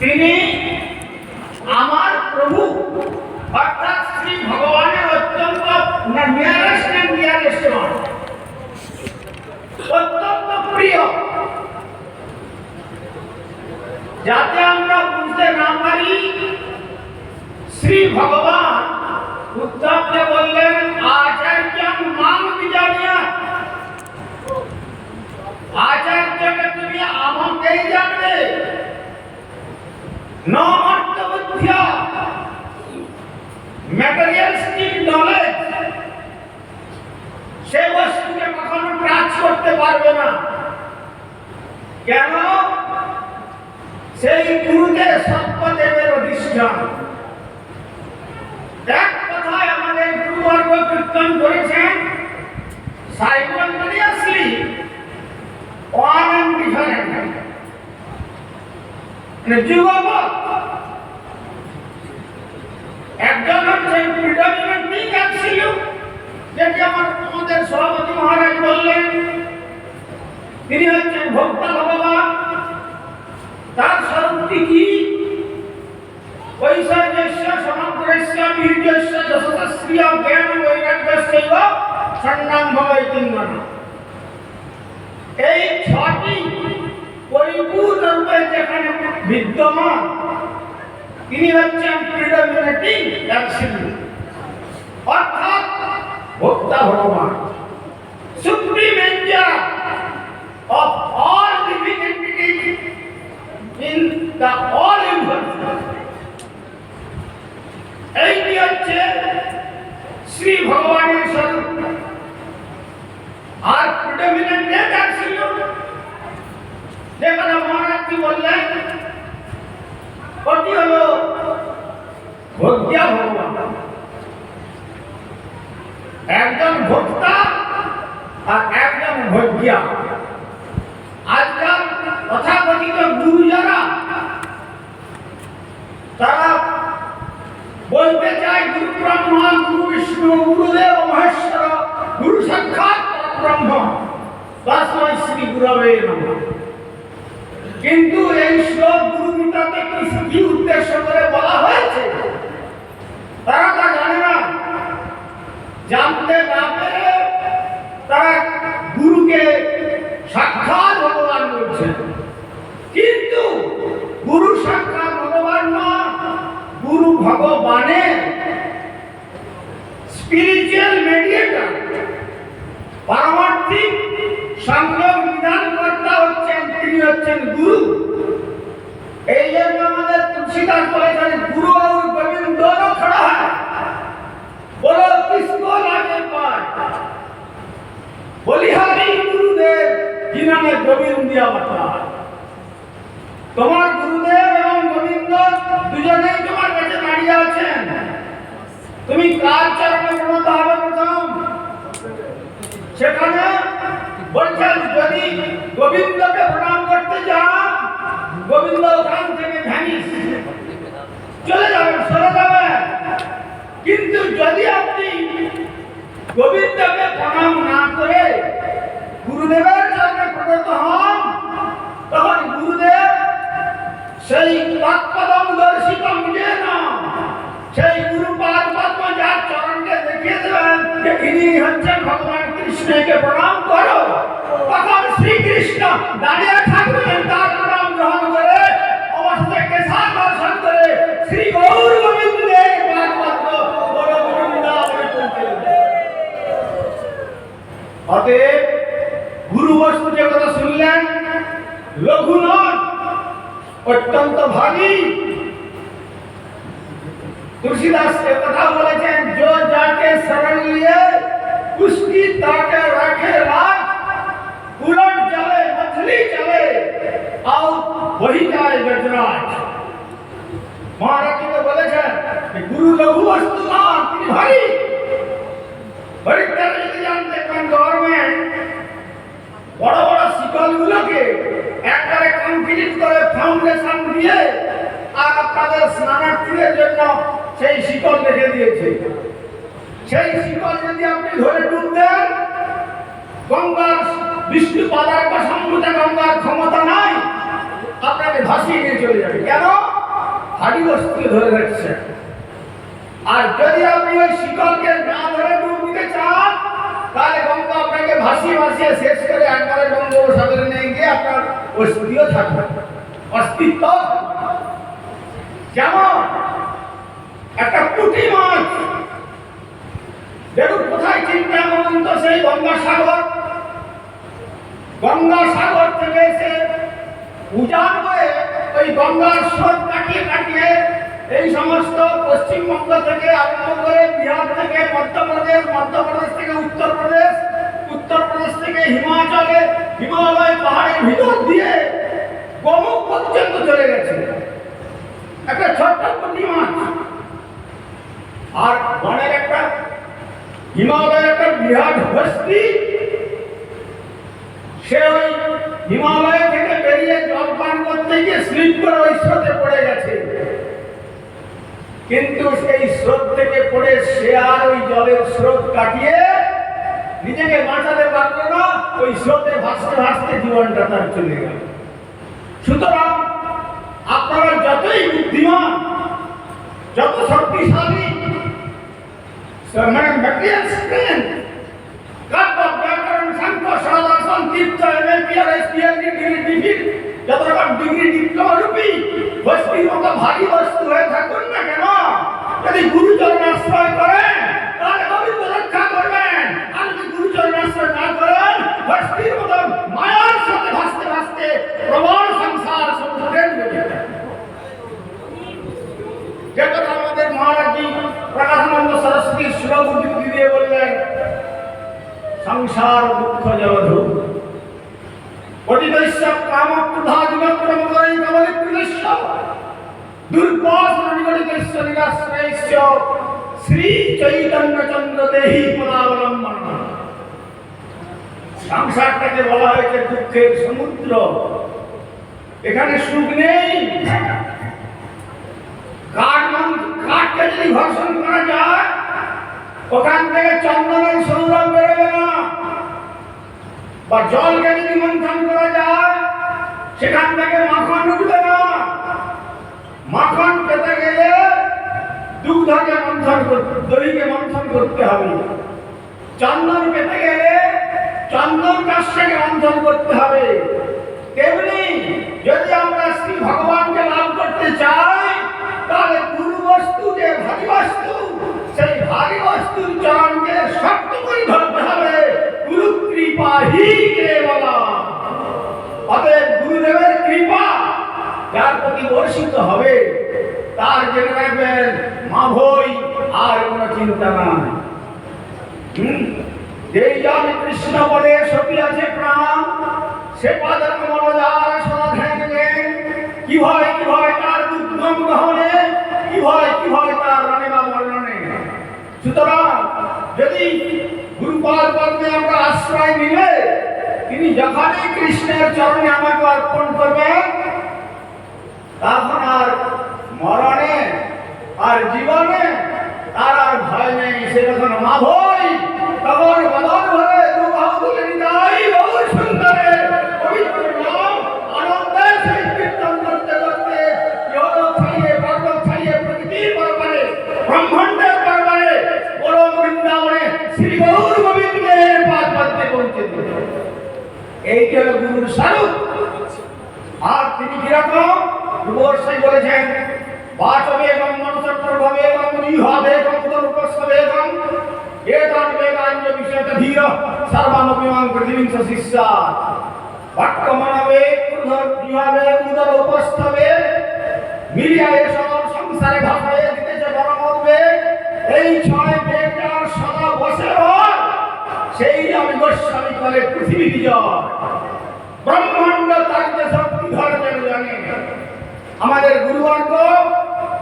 তিনি আমার প্রভু, অর্থাৎ শ্রী ভগবানের অত্যন্ত নিয়ারেস্ট অ্যান্ড নিয়ারেস্ট অত্যন্ত প্রিয়। যাতে আমরা বুঝতে না পারি, শ্রী ভগবান উদ্ধবকে বললেন আচার্য মান বিজানিয়া। আচার্যকে তুমি আমাকেই জানবে। অর্থ বুদ্ধিয়া ম্যাটেরিয়ালিস্টিক নলেজ সে বস্তুকে কখনো গ্রাস করতে পারবে না। কেন? সেই গুরুতে সত্যদেবের অধিষ্ঠান। এক কথায় আমাদের গুরুবর্গ কীর্তন করেছেন সাইকোলজিয়াসলি ওয়ান অ্যান্ড ডিফারেন্ট একজন হচ্ছেন প্রিডমিনেন্টলি অ্যাবসলিউট যেটি আমার আমাদের সভাপতি মহারাজ বললেন, তিনি হচ্ছেন ভোক্তা ভগবান তার স্বরূপটি কি? ঐশ্বর্যস্য সমগ্রস্য বীর্যস্য যশস্শ্রিয় জ্ঞান বৈরাগ্যস্যৈব সন্নাম ভবৈতি এই ছটি পরিপূর্ণ রূপে যেখানে বিদ্যমান, তিনি হচ্ছেন প্রিডমিনেটিং অ্যাবসলিউট অর্থাৎ ভোক্তা ভগবান। Supreme enjoyer of all living entities in the all universe. এইটি হচ্ছে শ্রী ভগবানের স্বরূপ। আর প্রিডমিনেন্ট নেচার ছিল যেখানে মহারাজজি বললেন? ওটি হলো ভোগ্যা ভগবান একজন ভোক্তা আর একজন ভোগ্যা। আজকাল তথাকথিত গুরু যারা তারা বলতে চায় গুরু ব্রহ্মা গুরু বিষ্ণু, গুরুদেব, মহেশ্বর, গুরু সাক্ষাৎ ব্রহ্ম তস্মৈ শ্রী গুরবে নমঃ। কিন্তু এই শ্লোক গুরু গীতাতে কি উদ্দেশ্য করে বলা হয়েছে। তারা তা জানে না। জানতে না পেরে তারা গুরুকে সাক্ষাৎ ভগবান বলছেন কিন্তু গুরু সাক্ষাৎ ভগবান না, গুরু ভগবানের স্পিরিচুয়াল মিডিয়েটর পারমার্থিক তিনি হচ্ছেন গুরু। এই জন্য আমাদের তুলসীদাস বলেছেন, গুরু আর গোবিন্দ খড়া হয়। বলো কিসকো লাগে পায়। বলিহারি গুরুদেব যিনানে গোবিন্দ দিয়া তোমার গুরুদেব এবং গোবিন্দ দুজনেই তোমার কাছে দাঁড়িয়ে আছেন। তুমি কার চরণে প্রণত হবে প্রথম? সেখানে বলছেন, যদি গোবিন্দকে প্রণাম করতে যান গোবিন্দ ওখান থেকে ভ্যানিস চলে যাবেন, সরে যাবেন। কিন্তু যদি আপনি গোবিন্দকে প্রণাম না করে গুরুদেবের চরণে প্রণত হন, তখন গুরুদেব সেই তৎপদম দর্শিতম যে না, সেই গুরু পাদ পদ্ম যার চরণকে ভগবান কৃষ্ণকে প্রণাম করো। শ্রীকৃষ্ণ দাঁড়িয়ে থাকবেন তার নাম গ্রহণ করে অবশেষে কেশার দর্শন করে শ্রী গৌর গোবিন্দের গুরু বস্তু যে শুনলেন লঘু নন অত্যন্ত ভারী। তুলসীদাস কথা বলেছেন, যে যাকে শরণ নিয়ে পুষ্টি তাকে রাখে রাখ মহারাজ কিন্তু বলেছেন গুরু লঘু বস্তু নন তিনি ভারী হরিদ্বারে যদি যান দেখবেন গভর্নমেন্ট বড় বড় শিকলগুলোকে একবারে কমপ্লিট করে ফাউন্ডেশন দিয়ে আর আপনাদের স্নানার্থীদের জন্য সেই শিকল রেখে দিয়েছে। সেই শিকল যদি আপনি ধরে ডুব দেন গঙ্গার বিষ্ণু পাদার বা সম্মুখে গঙ্গার ক্ষমতা নাই, আপনাকে ভাসিয়ে নিয়ে চলে যাবে। কেন? হাড়ি বস্তুকে ধরে রাখছে আর যদি আপনি ওই শিকলকে না ধরে ডুব দিতে চান, তাহলে গঙ্গা আপনাকে ভাসিয়ে ভাসিয়ে শেষ করে একবারে বঙ্গোপসাগরে নিয়ে গিয়ে আপনার অস্তিত্ব থাকবে। অস্তিত্ব। যেমন একটা পুঁটি মাছ। দেখুন, কোথায় চিন্তা করুন তো সেই গঙ্গাসাগর গঙ্গাসাগর থেকে এসে উজান হয়ে ওই গঙ্গার স্রোত কাটিয়ে কাটিয়ে এই সমস্ত পশ্চিমবঙ্গ থেকে আরম্ভ করে বিহার থেকে মধ্যপ্রদেশ মধ্যপ্রদেশ থেকে উত্তরপ্রদেশ উত্তরপ্রদেশ থেকে হিমাচলে, হিমালয় পাহাড়ের ভিতর দিয়ে গোমুখ পর্যন্ত চলে গেছে। একটা ছোট্ট পুঁটি আর বনের একটা হিমালয়ের একটা বিরাট হস্তি, সে ওই হিমালয় থেকে বেরিয়ে জল পান করতে গিয়ে স্লিপ করে ওই স্রোতে পড়ে গেছে। কিন্তু সেই স্রোত থেকে পড়ে সে আর ওই জলের স্রোত কাটিয়ে নিজেকে বাঁচাতে পারল না, ওই স্রোতে ভাসতে ভাসতে জীবনটা তার চলে গেল। সুতরাং আপনারা যতই বুদ্ধিমান, যত শক্তিশালী মানে ম্যাটেরিয়াল স্ট্রেংথ কাব্য ব্যাকরণ, সাংখ্য সদাসন তীর্থ এমএপিআর এসপিএল, ডিগ্রি ডিগ্রি যত রকম ডিগ্রি ডিপ্লোমা রূপী বস্তির মতো ভারী বস্তু হয়ে থাকুন না কেন? যদি গুরুজন আশ্রয় করেন তাহলে গোবিন্দ রক্ষা করবেন আর যদি গুরুচরণ আশ্রয় না করেন বস্তির মতো মায়ার সাথে ভাসতে ভাসতে প্রবল সংসার সমুদ্রে ডুবে যেতে যে কথা আমাদের মহারাজজি প্রকাশানন্দ সরস্বতী শ্লোক উদ্ধৃতি দিয়ে বললেন সংসার দুঃখ জলধু পতিতৈশ্য কামক্রোধা দিনক্রম করেই কমলিকৃতস্য দুর্বাসন নিগড়িতস্য নিরাশ্রয়স্য শ্রী চৈতন্য চন্দ্র দেহি পদাবলম্বন সংসারটাকে বলা হয়েছে দুঃখের সমুদ্র। এখানে সুখ নেই। কাঠ কাঠকে যদি ঘর্ষণ করা যায়, ওখান থেকে চন্দনের সৌরভ বেরোবে না। বা জলকে যদি মন্থন করা যায়, সেখান থেকে মাখন উঠবে না। মাখন পেতে গেলে দুগ্ধকে মন্থন করতে দইকে মন্থন করতে হবে। চন্দন পেতে গেলে চন্দন কাশ্যকে মন্থন করতে হবে। তেমনি যদি আমরা শ্রী ভগবানকে লাভ করতে চাই, তাহলে গুরু বস্তু যে ভারী বস্তু সেই ভারী বস্তুর চরণকে শক্ত করে ধরতে হবে। গুরু কৃপা হি কেবলা অতএব গুরুদেবের কৃপা যার প্রতি বর্ষিত হবে, তার জেনে রাখবেন মা ভই আর কোনো চিন্তা নাই। হুম? যেই জন কৃষ্ণ বলে সতী আছে প্রাণ, সে পাদের যার সদা দেন কি ভয় কি ভয় তার দুর্গম গ্রহণে কি ভয় কি ভয় তার রণে বা বর্ণনে। সুতরাং যদি গুরুপাল পদ্মে আমরা আশ্রয় নিলে, তিনি যখনই কৃষ্ণের চরণে আমাকে অর্পণ করবেন, তখন আর মরণে আর জীবনে তার আর ভয় নেই, সে যখন ব্রহ্মাণ্ডের পরপারে বড় বৃন্দাবনে শ্রী গৌর গোবিন্দের পাদ পদ্মে পৌঁছে দিল। এইটা হলো আর তিনি কীরকম? রূপসাই বলেছেন বাচবেগম ধীর সর্বমপিমাং পৃথিবীং শিষ্যা। ভক্তমনবে ক্রুধ উদর উপস্থবে মিলিয়া এসব সংসারে ভাষায় দিতেছে বড়মতবে এই ছয় বেগ যার সদা বসে সেই আমি গোস্বামী করে পৃথিবী বিজয়। ব্রহ্মাণ্ড যে শক্তি ধরে জানে। আমাদের গুরুবর্গ,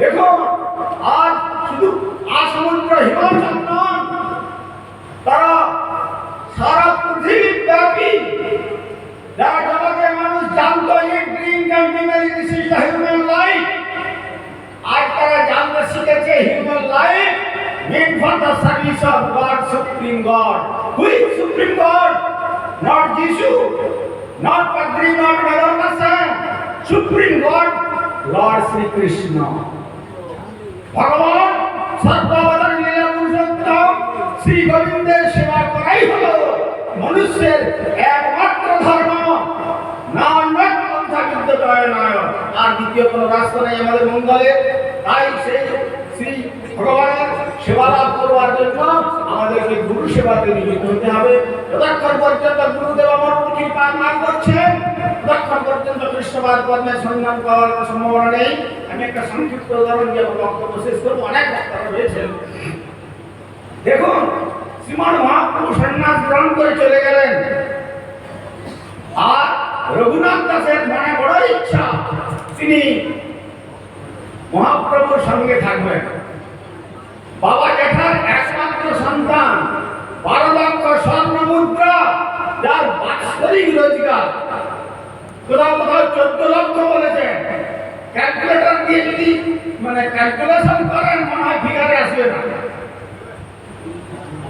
দেখুন আজ শুধু আসমুদ্র হিমাচল নন তারা সারা পৃথিবী ব্যাপী যারা জগতে মানুষ জানতো drink and memory this is the human life আজ তারা জানতে শিখেছে human life for the service of God, Supreme God. Who is Supreme God? Not Jesus, not Padri, not Madonna supreme God Lord Shri Krishna ভগবান পুরুষোত্তম শ্রী গোবিন্দের সেবা করাই হলো। মনুষ্যের একমাত্র ধর্ম। না অন্য পন্থা কিন্তু আর দ্বিতীয় কোনো রাস্তা নেই আমাদের মঙ্গলে। তাই সেই শ্রী ভগবানের সেবা লাভ করবার জন্য আমাদেরকে গুরু সেবাতে নিযুক্ত হতে হবে। যতক্ষণ পর্যন্ত গুরুদেব আমার কৃপা না করছেন, ততক্ষণ পর্যন্ত কৃষ্ণবাদ পদ্মের সন্ধান পাওয়ার সম্ভাবনা নেই। আমি একটা সংক্ষিপ্ত উদাহরণ দিয়ে বক্তব্য শেষ করব। অনেক বক্তারা রয়েছেন। দেখুন, শ্রীমান মহাপ্রভু সন্ন্যাস গ্রহণ করে চলে গেলেন। আর রঘুনাথ দাসের মনে বড় ইচ্ছা, তিনি মহাপ্রভুর সঙ্গে থাকবেন। বাবা জ্যাঠার একমাত্র সন্তান, বারো লক্ষ স্বর্ণ মুদ্রা, যার বাৎসরিক রোজগার। কোথাও কোথাও চোদ্দ লক্ষ বলেছেন। ক্যালকুলেটর দিয়ে যদি মানে ক্যালকুলেশন করেন, মনে হয় ফিগারে আসবে না।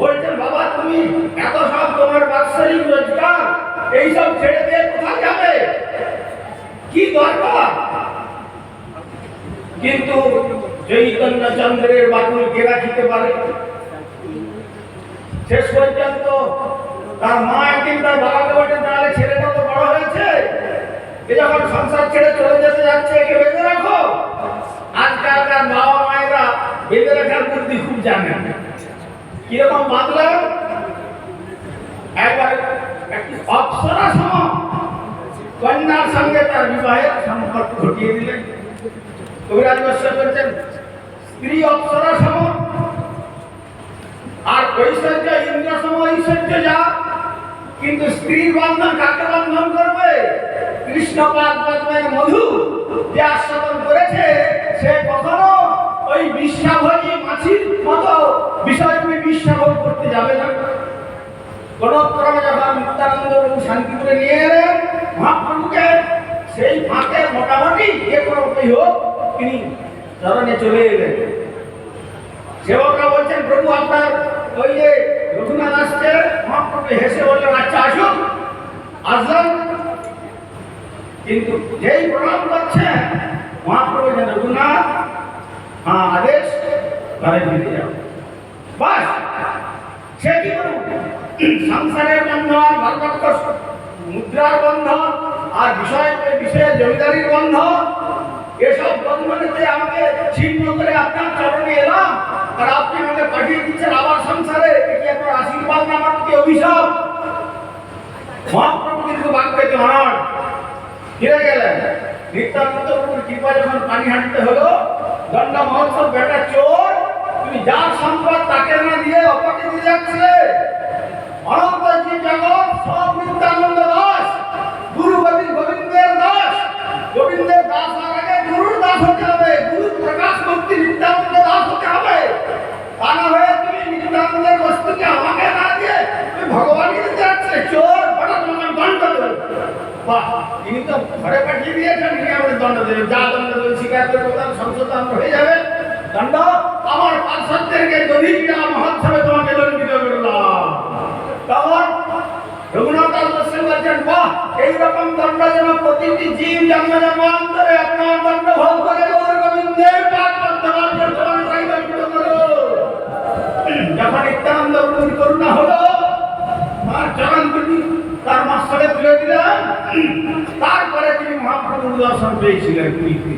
বলছেন বাবা, তুমি এত সব তোমার বাৎসরিক রোজগার, এইসব ছেড়ে দিয়ে কোথায় যাবে? কি দরকার? কিন্তু চৈতন্য চন্দ্রের বাতুল কে রাখিতে পারে? শেষ পর্যন্ত তার মা একদিন তার বাবাকে বলছে, তাহলে ছেলেটা তো বড় হয়েছে। এ যখন সংসার ছেড়ে চলে যেতে যাচ্ছে, একে বেঁধে রাখো। আজকালকার বাবা মায়েরা বেঁধে রাখার বুদ্ধি খুব জানেন। কীরকম বাঁধলেন একবার একটি অপ্সরা সম কন্যার সঙ্গে তার বিবাহের সম্পর্ক ঘটিয়ে দিলেন। কবিরাজ বস্য করছেন স্ত্রী অপ্সরা সম। আর ঐশ্বর্য ইন্দ্র সম, ঐশ্বর্য যা। কিন্তু স্ত্রীর বন্ধন কাকে বন্ধন করবে? কৃষ্ণ পাদ মধু। যে আস্বাদন করেছে, সে কখনো ওই বিশ্বাভোজী মাছির মতো বিষয় তুমি বিশ্বাভোগ করতে যাবে না। ক্রমে যখন মুক্তানন্দ প্রভু শান্তিপুরে নিয়ে এলেন মহাপ্রভুকে সেই ফাঁকে মোটামুটি যে কোনো উপায় হোক তিনি চরণে চলে এলেন। সেবকরা বলছেন, প্রভু, আপনার ওই যে রঘুনাথ আসছে। মহাপ্রভু হেসে বললেন আচ্ছা আসুন। আসলেন। কিন্তু যেই প্রণাম করছে, মহাপ্রভু যে রঘুনাথ হ্যাঁ আদেশ ঘরে ফিরে যাও। বাস, সে কি সংসারের বন্ধন বার্ধক্য মুদ্রার বন্ধন, আর বিষয় বিষয়ে জমিদারির বন্ধন, এসব বন্ধনেতে আমাকে ছিন্ন করে আপনার চরণে এলাম। আর আপনি আমাকে পাঠিয়ে দিচ্ছেন আবার সংসারে। এ কি আপনার আশীর্বাদ না, আমার কি অভিশাপ। মহাপ্রভু কিন্তু বাক্যতে হন ফিরে গেলেন। নিত্যানন্দ প্রভুর কৃপা যখন পানি হাঁটতে হলো দণ্ড মহোৎসব বেটা চোর, তুমি যার সম্পদ তাকে না দিয়ে অপরকে দিয়ে যাচ্ছে। অনন্ত যে জগৎ, সব নিত্যানন্দ দাস গুরুপতি গোবিন্দের দাস গোবিন্দের দাস হওয়ার আগে গুরুর দাস হতে হবে গুরু প্রকাশ মূর্তি নিত্যানন্দ দাস হতে হবে। তা না হয়ে তুমি নিত্যানন্দের বস্তুকে আমাকে না দিয়ে তুমি ভগবানকে দিতে যাচ্ছে। চোর হঠাৎ তোমাকে দণ্ড দেবে বাহ। তিনি তো ঘরে পাঠিয়ে দিয়েছেন তিনি আমাদের দণ্ড দেবেন যা দণ্ড দেবেন স্বীকার করে তার সংশোধন হয়ে যাবে। দণ্ড? আমার পার্শ্বদেরকে দধিটা মহোৎসবে তোমাকে দণ্ডিত করলাম। তখন রঘুনাথ দাস বলছেন বাহ এইরকম দণ্ড যেন প্রতিটি জীব জন্ম জন্মান্তরে তারপরে তিনি মহাপ্রভুর দর্শন পেয়েছিলেন পুরীতে।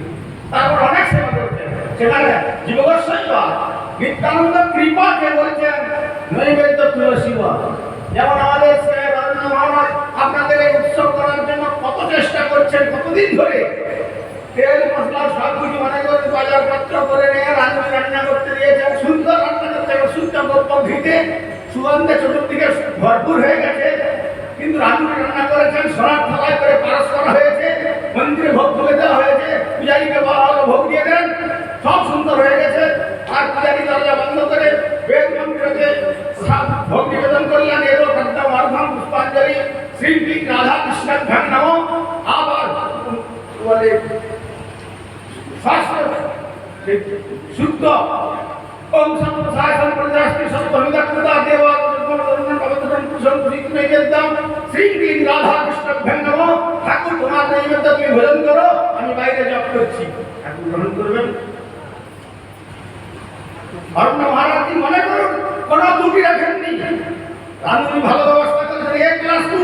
তারপর অনেক সেবা করেছেন। সেখানে জীবগোস্বাই বা নিত্যানন্দ কৃপাকে বলছেন, নৈবেদ্য তুলসী যেমন আমাদের রবীন্দ্র মহারাজ আপনাদের এই উৎসব করার জন্য কত চেষ্টা করছেন কতদিন ধরে। তেল, মশলা সব কিছু অনেক বাজার পত্র করে নিয়ে রান্না রান্না করতে দিয়েছেন। সুন্দর রান্না করতে গোপন ঘিতে সুগন্ধে চতুর্দিকে ভরপুর হয়ে গেছে। কিন্তু রান্না রান্না করেছেন, সরাব থালায় করে পারস করা হয়েছে মন্দিরে ভোগ তুলে দেওয়া হয়েছে পূজারীকে বলা ভোগ দিয়ে দেন, সব সুন্দর হয়ে গেছে। আর পূজারী দরজা বন্ধ করে বেদ মন্দিরকে ভোগ নিবেদন করলেন, এরও একদম অর্ধম পুষ্পাঞ্জলি। শ্রী রাধা কৃষ্ণ নম, আবার বলে শুদ্ধ। ওম সম্প্রসায় সম্প্রদাস্তি সর্ববিদগ্ধতা দেবা পুরুষম পুরীত নৈবেদ্যম শ্রীকৃষ্ণ রাধা কৃষ্ণ ভেঙ্গম ঠাকুর তোমার নৈবেদ্য তুমি ভোজন করো, আমি বাইরে জপ করছি। ঠাকুর গ্রহণ করবেন। অন্য মহারাজ মনে করুন? কোন ত্রুটি রাখেননি? রাঁধুনি ভালো ব্যবস্থা করেছেন, এক ক্লাস টু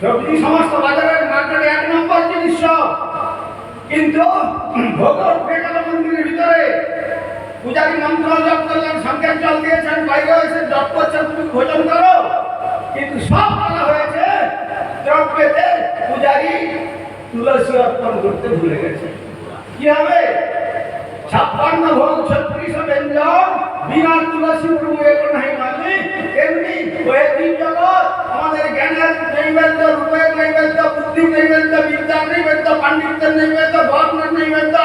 সবজি সমস্ত বাজারের মার্কেটে এক নম্বর জিনিস কিন্তু গেল মন্দিরের ভিতরে। পূজারী মন্ত্র জপ করলেন সংকেত জল দিয়েছেন, বাইরে এসে জপ করছেন, তুমি ভোজন করো। কিন্তু সব বলা হয়েছে, দ্রব্যেতে পূজারী তুলসী অর্পণ করতে ভুলে গেছে। কি হবে? ছাপ্পান্ন ভোগ, ছত্রিশ ব্যঞ্জন, বিনা তুলসী প্রভু এখন নাই মানে এমনি ওই তিন জগৎ আমাদের জ্ঞানের নৈবেদ্য, রূপের নৈবেদ্য বুদ্ধি নৈবেদ্য, বিদ্যার নৈবেদ্য, পাণ্ডিত্যের নৈবেদ্য, বর্ণের নৈবেদ্য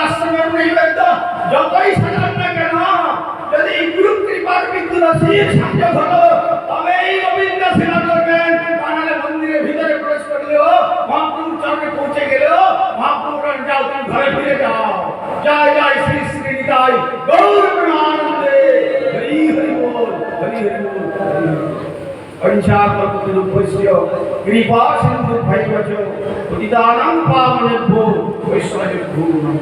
সিন্ধু ভৈবচ পতিতানাং পাবনেভ্যো বৈষ্ণবেভ্যো নমঃ